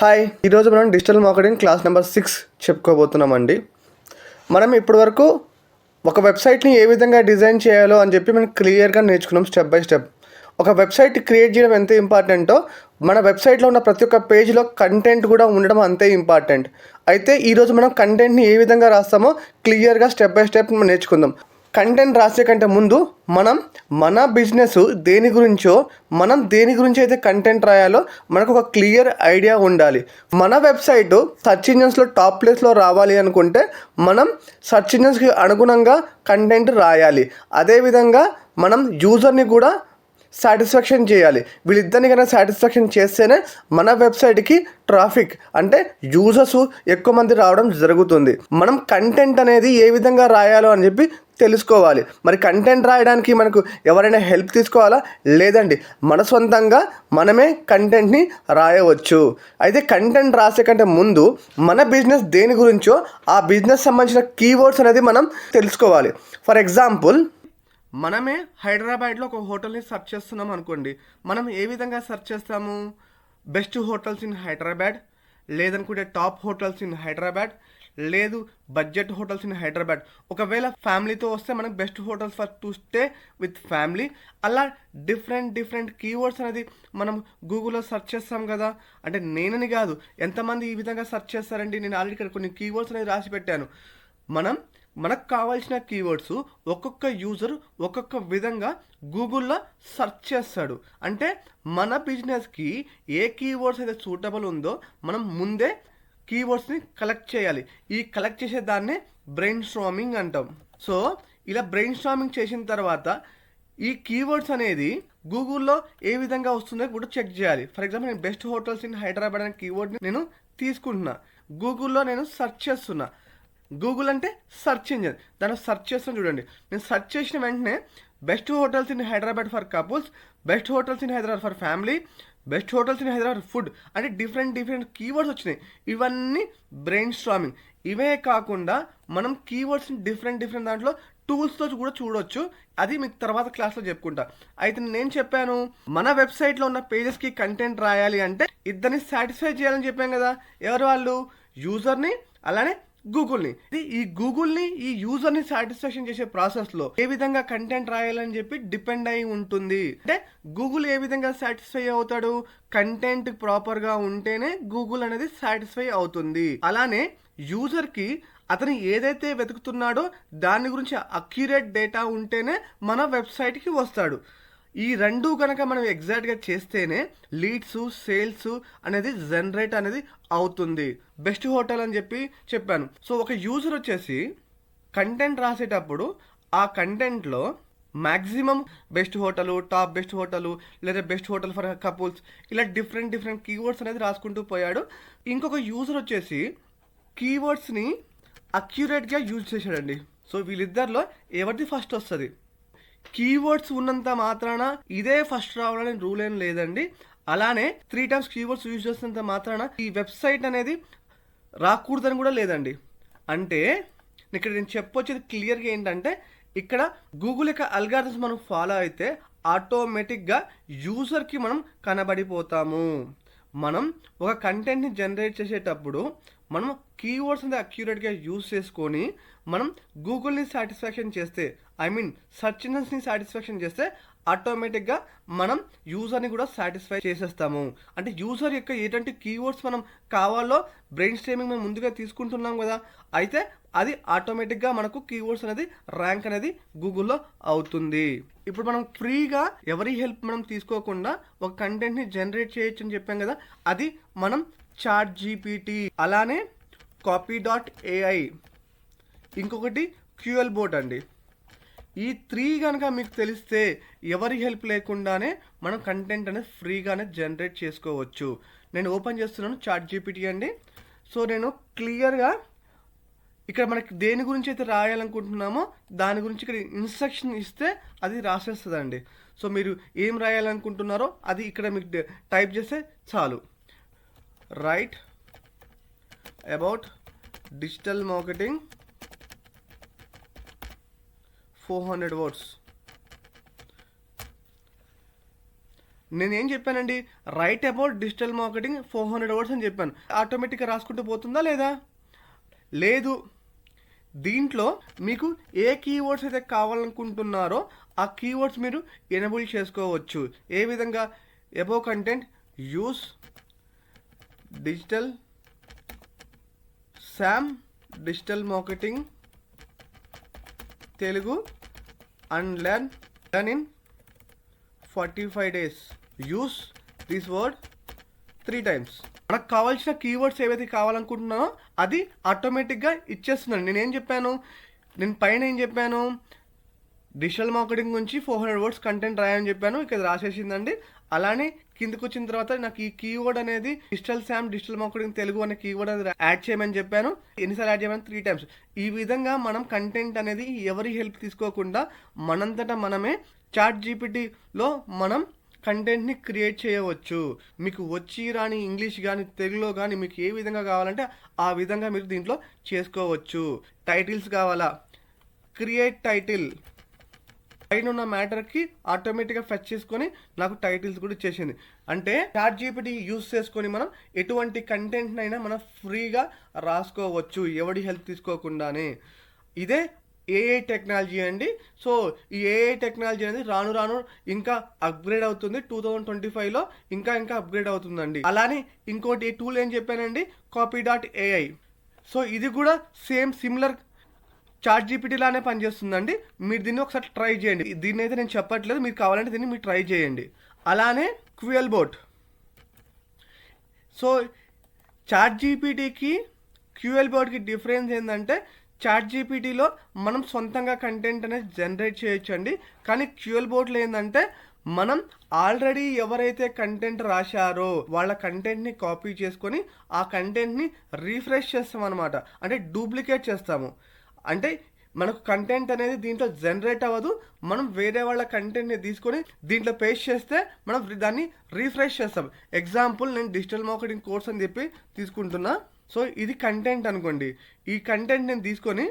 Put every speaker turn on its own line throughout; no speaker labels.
Hi ఈరోజు మనం digital marketing class number six చెప్పుకోబోతున్నామండి. మనం ఇప్పటివరకు ఒక వెబ్సైట్ని ఏ విధంగా డిజైన్ చేయాలో అని చెప్పి మనం క్లియర్గా నేర్చుకున్నాం స్టెప్ బై స్టెప్. ఒక వెబ్సైట్ క్రియేట్ చేయడం ఎంత ఇంపార్టెంటో మన వెబ్సైట్లో ఉన్న ప్రతి ఒక్క పేజ్లో కంటెంట్ కూడా ఉండడం అంతే ఇంపార్టెంట్. అయితే ఈరోజు మనం కంటెంట్ని ఏ విధంగా రాస్తామో క్లియర్గా స్టెప్ బై స్టెప్ నేర్చుకుందాం. కంటెంట్ రాసే కంటే ముందు మనం మన బిజినెస్ దేని గురించో మనం దేని గురించి అయితే కంటెంట్ రాయాలో మనకు ఒక క్లియర్ ఐడియా ఉండాలి. మన వెబ్సైట్ సర్చ్ ఇంజన్స్లో టాప్ ప్లేస్లో రావాలి అనుకుంటే మనం సర్చ్ ఇంజన్స్కి అనుగుణంగా కంటెంట్ రాయాలి. అదేవిధంగా మనం యూజర్ని కూడా సాటిస్ఫాక్షన్ చేయాలి. వీళ్ళిద్దరిని కన్నా సాటిస్ఫాక్షన్ చేస్తేనే మన వెబ్సైట్కి ట్రాఫిక్ అంటే యూజర్స్ ఎక్కువ మంది రావడం జరుగుతుంది. మనం కంటెంట్ అనేది ఏ విధంగా రాయాలో అని చెప్పి తెలుసుకోవాలి. మరి కంటెంట్ రాయడానికి మనకు ఎవరైనా హెల్ప్ తీసుకోవాలా? లేదండి. మన సొంతంగా మనమే కంటెంట్ని రాయవచ్చు. అయితే కంటెంట్ రాసే కంటే ముందు మన బిజినెస్ దేని గురించో ఆ బిజినెస్ సంబంధించిన కీవర్డ్స్ అనేది మనం తెలుసుకోవాలి. ఫర్ ఎగ్జాంపుల్ మనమే హైదరాబాద్లో ఒక హోటల్ని సెర్చ్ చేస్తున్నాం అనుకోండి. మనం ఏ విధంగా సెర్చ్ చేస్తాము? బెస్ట్ హోటల్స్ ఇన్ హైదరాబాద్ లేదనుకుంటే టాప్ హోటల్స్ ఇన్ హైదరాబాద్ లేదు బడ్జెట్ హోటల్స్ ఇన్ హైదరాబాద్ ఒకవేళ ఫ్యామిలీతో వస్తే మనకు best hotels for to stay with family అలా డిఫరెంట్ డిఫరెంట్ కీవర్డ్స్ అనేది మనం గూగుల్లో సెర్చ్ చేస్తాం కదా. అంటే నేనని కాదు ఎంతమంది ఈ విధంగా సెర్చ్ చేస్తారండి? నేను ఆల్రెడీ ఇక్కడ కొన్ని కీవర్డ్స్ అనేది రాసి పెట్టాను. మనం మనకు కావాల్సిన కీవర్డ్స్ ఒక్కొక్క యూజర్ ఒక్కొక్క విధంగా గూగుల్లో సెర్చ్ చేస్తాడు. అంటే మన బిజినెస్కి ఏ కీవర్డ్స్ అయితే సూటబుల్ ఉందో మనం ముందే కీవర్డ్స్ని కలెక్ట్ చేయాలి. ఈ కలెక్ట్ చేసే దాన్నే బ్రెయిన్ స్ట్రామింగ్ అంటాం. సో ఇలా బ్రెయిన్ స్ట్రామింగ్ చేసిన తర్వాత ఈ కీవర్డ్స్ అనేది గూగుల్లో ఏ విధంగా వస్తుందో కూడా చెక్ చేయాలి. ఫర్ ఎగ్జాంపుల్ నేను బెస్ట్ హోటల్స్ ఇన్ హైదరాబాద్ అనే కీవర్డ్ని నేను తీసుకుంటున్నా. గూగుల్లో నేను సెర్చ్ చేస్తున్నా. గూగుల్ అంటే సెర్చ్ ఇంజిన్ దాన్ని సెర్చ్ చేస్తాను చూడండి. నేను సెర్చ్ చేసిన వెంటనే best hotels in Hyderabad for couples best hotels in Hyderabad for family best hotels in Hyderabad. Food అంటే డిఫరెంట్ డిఫరెంట్ కీవర్డ్స్ వచ్చినాయి. ఇవన్నీ బ్రెయిన్ స్ట్రామింగ్ ఇవే కాకుండా మనం కీవర్డ్స్ని డిఫరెంట్ డిఫరెంట్ దాంట్లో టూల్స్తో కూడా చూడొచ్చు. అది మీకు తర్వాత క్లాస్లో చెప్పుకుంటా. అయితే నేను చెప్పాను మన వెబ్సైట్లో ఉన్న పేజెస్కి కంటెంట్ రాయాలి అంటే ఇద్దరిని సాటిస్ఫై చేయాలని చెప్పాం కదా. ఎవరు వాళ్ళు? యూజర్ని అలానే గూగుల్ని. ఈ గూగుల్ని ఈ యూజర్ని సాటిస్ఫాక్షన్ చేసే ప్రాసెస్లో ఏ విధంగా కంటెంట్ రాయాలని చెప్పి డిపెండ్ అయి ఉంటుంది. అంటే గూగుల్ ఏ విధంగా సాటిస్ఫై అవుతాడు? కంటెంట్ ప్రాపర్గా ఉంటేనే గూగుల్ అనేది సాటిస్ఫై అవుతుంది. అలానే యూజర్కి అతను ఏదైతే వెతుకుతున్నాడో దాని గురించి అక్యురేట్ డేటా ఉంటేనే మన వెబ్సైట్కి వస్తాడు. ఈ రెండు కనుక మనం ఎగ్జాక్ట్గా చేస్తేనే లీడ్స్ సేల్స్ అనేది జనరేట్ అనేది అవుతుంది. బెస్ట్ హోటల్ అని చెప్పి చెప్పాను. సో ఒక యూజర్ వచ్చేసి కంటెంట్ రాసేటప్పుడు ఆ కంటెంట్లో maximum best hotel top best hotel లేదా బెస్ట్ హోటల్ ఫర్ కపుల్స్ ఇలా డిఫరెంట్ డిఫరెంట్ కీవర్డ్స్ అనేది రాసుకుంటూ పోయాడు. ఇంకొక యూజర్ వచ్చేసి కీవర్డ్స్ని అక్యురేట్గా యూజ్ చేశాడండి. సో వీళ్ళిద్దరిలో ఎవరిది ఫస్ట్ వస్తుంది? కీవర్డ్స్ ఉన్నంత మాత్రాన ఇదే ఫస్ట్ రావాలని రూల్ ఏం లేదండి. అలానే త్రీ టైమ్స్ కీవర్డ్స్ యూజ్ చేసినంత మాత్రాన ఈ వెబ్సైట్ అనేది రాకూడదని కూడా లేదండి. అంటే ఇక్కడ నేను చెప్పొచ్చేది క్లియర్గా ఏంటంటే ఇక్కడ గూగుల్ యొక్క అల్గారిథమ్స్ మనం ఫాలో అయితే ఆటోమేటిక్గా యూజర్కి మనం కనబడిపోతాము. మనం ఒక కంటెంట్ని జనరేట్ చేసేటప్పుడు మనం కీవర్డ్స్ అనేది అక్యురేట్గా యూజ్ చేసుకొని మనం గూగుల్ని సాటిస్ఫాక్షన్ చేస్తే ఐ మీన్ సర్చ్ ఇంజన్స్ని సాటిస్ఫాక్షన్ చేస్తే ఆటోమేటిక్గా మనం యూజర్ని కూడా సాటిస్ఫై చేసేస్తాము. అంటే యూజర్ యొక్క ఎటువంటి కీవర్డ్స్ మనం కావాలో బ్రెయిన్ స్ట్రీమింగ్ మనం ముందుగా తీసుకుంటున్నాం కదా అయితే అది ఆటోమేటిక్గా మనకు కీవర్డ్స్ అనేది ర్యాంక్ అనేది గూగుల్లో అవుతుంది. ఇప్పుడు మనం ఫ్రీగా ఎవరి హెల్ప్ మనం తీసుకోకుండా ఒక కంటెంట్ని జనరేట్ చేయొచ్చు అని చెప్పాం కదా అది మనం చాట్ జీపీటీ అలానే కాపీ డాట్ ఏఐ. ఇంకొకటి క్యూఎల్ బోర్డ్ అండి. ఈ త్రీ కనుక మీకు తెలిస్తే ఎవరి హెల్ప్ లేకుండానే మనం కంటెంట్ అనేది ఫ్రీగానే జనరేట్ చేసుకోవచ్చు. నేను ఓపెన్ చేస్తున్నాను చాట్ జీపీటీ అండి. సో నేను క్లియర్గా ఇక్కడ మనకి దేని గురించి అయితే రాయాలనుకుంటున్నామో దాని గురించి ఇక్కడ ఇన్స్ట్రక్షన్ ఇస్తే అది రాసేస్తుందండి. సో మీరు ఏం రాయాలనుకుంటున్నారో అది ఇక్కడ మీకు టైప్ చేస్తే చాలు. Write about digital marketing four hundred words నేను ఏం చెప్పానండి? Write about digital marketing four hundred words అని చెప్పాను. ఆటోమేటిక్గా రాసుకుంటూ పోతుందా లేదా? లేదు. దీంట్లో మీకు ఏ కీవర్డ్స్ అయితే కావాలనుకుంటున్నారో ఆ కీవర్డ్స్ మీరు ఎనబుల్ చేసుకోవచ్చు. ఏ విధంగా? Above content use digital Sam digital marketing Telugu and learn learn in forty five days. Use this word three times. మనకు కావాల్సిన కీవర్డ్స్ ఏవైతే కావాలనుకుంటున్నానో అది ఆటోమేటిక్గా ఇచ్చేస్తున్నాను నేనేం చెప్పాను? నేను పైన ఏం చెప్పాను? డిజిటల్ మార్కెటింగ్ గురించి ఫోర్ హండ్రెడ్ వర్డ్స్ కంటెంట్ రాయని చెప్పాను ఇక్కడ రాసేసిందండి. అలానే కిందకు వచ్చిన తర్వాత నాకు ఈ కీవర్డ్ అనేది digital Sam digital marketing Telugu అనే కీవర్డ్ అనేది యాడ్ చేయమని చెప్పాను. ఎన్నిసార్లు యాడ్ చేయమని? Three times. ఈ విధంగా మనం కంటెంట్ అనేది ఎవరి హెల్ప్ తీసుకోకుండా మనంతటా మనమే చాట్ జీపీటీలో మనం కంటెంట్ని క్రియేట్ చేయవచ్చు. మీకు వచ్చి రాని ఇంగ్లీష్ కానీ తెలుగులో కానీ మీకు ఏ విధంగా కావాలంటే ఆ విధంగా మీరు దీంట్లో చేసుకోవచ్చు. టైటిల్స్ కావాలా? Create title. పైన ఉన్న మ్యాటర్కి ఆటోమేటిక్గా ఫెచ్ చేసుకొని నాకు టైటిల్స్ కూడా ఇచ్చేసింది. అంటే చాట్ జీపీటీ యూస్ చేసుకొని మనం ఎటువంటి కంటెంట్నైనా మనం ఫ్రీగా రాసుకోవచ్చు ఎవడి హెల్ప్ తీసుకోకుండానే. ఇదే ఏఐ టెక్నాలజీ అండి. సో ఈ ఏఐ టెక్నాలజీ అనేది రాను రాను ఇంకా అప్గ్రేడ్ అవుతుంది. టూ థౌజండ్ ట్వంటీ ఫైవ్లో ఇంకా ఇంకా అప్గ్రేడ్ అవుతుందండి. అలానే ఇంకోటి టూల్ ఏం చెప్పానండి? కాపీ డాట్ ఏఐ సో ఇది కూడా సేమ్ సిమిలర్ చాట్ జీపీటీ లానే పనిచేస్తుందండి. మీరు దీన్ని ఒకసారి ట్రై చేయండి. దీన్ని అయితే నేను చెప్పట్లేదు. మీరు కావాలంటే దీన్ని మీరు ట్రై చేయండి. అలానే క్వియల్ బోట్. సో చాట్ జీపీటీకి క్యూఎల్ బోర్డ్కి డిఫరెన్స్ ఏంటంటే చాట్ జీపీటీలో మనం సొంతంగా కంటెంట్ అనేది జనరేట్ చేయొచ్చు అండి కానీ క్యూఎల్ బోర్డ్లో ఏంటంటే మనం ఆల్రెడీ ఎవరైతే కంటెంట్ రాశారో వాళ్ళ కంటెంట్ని కాపీ చేసుకొని ఆ కంటెంట్ని రీఫ్రెష్ చేస్తాం అనమాట అంటే డూప్లికేట్ చేస్తాము. అంటే మనకు కంటెంట్ అనేది దీంట్లో జనరేట్ అవ్వదు. మనం వేరే వాళ్ళ కంటెంట్ని తీసుకొని దీంట్లో పేస్ట్ చేస్తే మనం దాన్ని రీఫ్రెష్ చేస్తాం. ఎగ్జాంపుల్ నేను డిజిటల్ మార్కెటింగ్ కోర్స్ అని చెప్పి తీసుకుంటున్నా. సో ఇది కంటెంట్ అనుకోండి. ఈ కంటెంట్ నేను తీసుకొని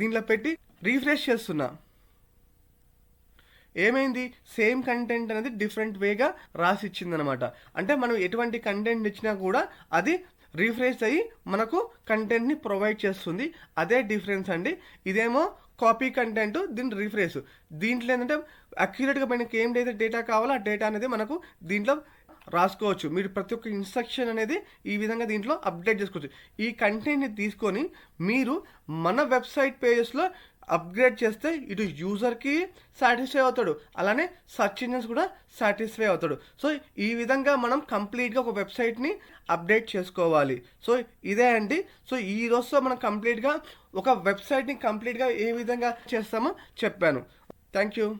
దీంట్లో పెట్టి రీఫ్రెష్ చేస్తున్నా. ఏమైంది? సేమ్ కంటెంట్ అనేది డిఫరెంట్ వేగా రాసి ఇచ్చిందనమాట అంటే మనం ఎటువంటి కంటెంట్ ఇచ్చినా కూడా అది రీఫ్రెష్ అయ్యి మనకు కంటెంట్ని ప్రొవైడ్ చేస్తుంది. అదే డిఫరెన్స్ అండి. ఇదేమో కాపీ కంటెంట్ దీని రీఫ్రెష్ దీంట్లో ఏంటంటే అక్యురేట్గా మనకి ఏం డేటా కావాలో ఆ డేటా అనేది మనకు దీంట్లో రాసుకోవచ్చు. మీరు ప్రతి ఒక్క ఇన్స్ట్రక్షన్ అనేది ఈ విధంగా దీంట్లో అప్డేట్ చేసుకోవచ్చు. ఈ కంటెంట్ని తీసుకొని మీరు మన వెబ్సైట్ పేజెస్లో అప్గ్రేడ్ చేస్తే ఇటు యూజర్కి సాటిస్ఫై అవుతాడు. అలానే సర్చ్ ఇంజిన్స్ కూడా సాటిస్ఫై అవుతాడు. సో ఈ విధంగా మనం కంప్లీట్గా ఒక వెబ్సైట్ని అప్డేట్ చేసుకోవాలి. సో ఇదే అండి. సో ఈ రోజుతో మనం కంప్లీట్గా ఒక వెబ్సైట్ని కంప్లీట్గా ఏ విధంగా చేస్తామో చెప్పాను. Thank you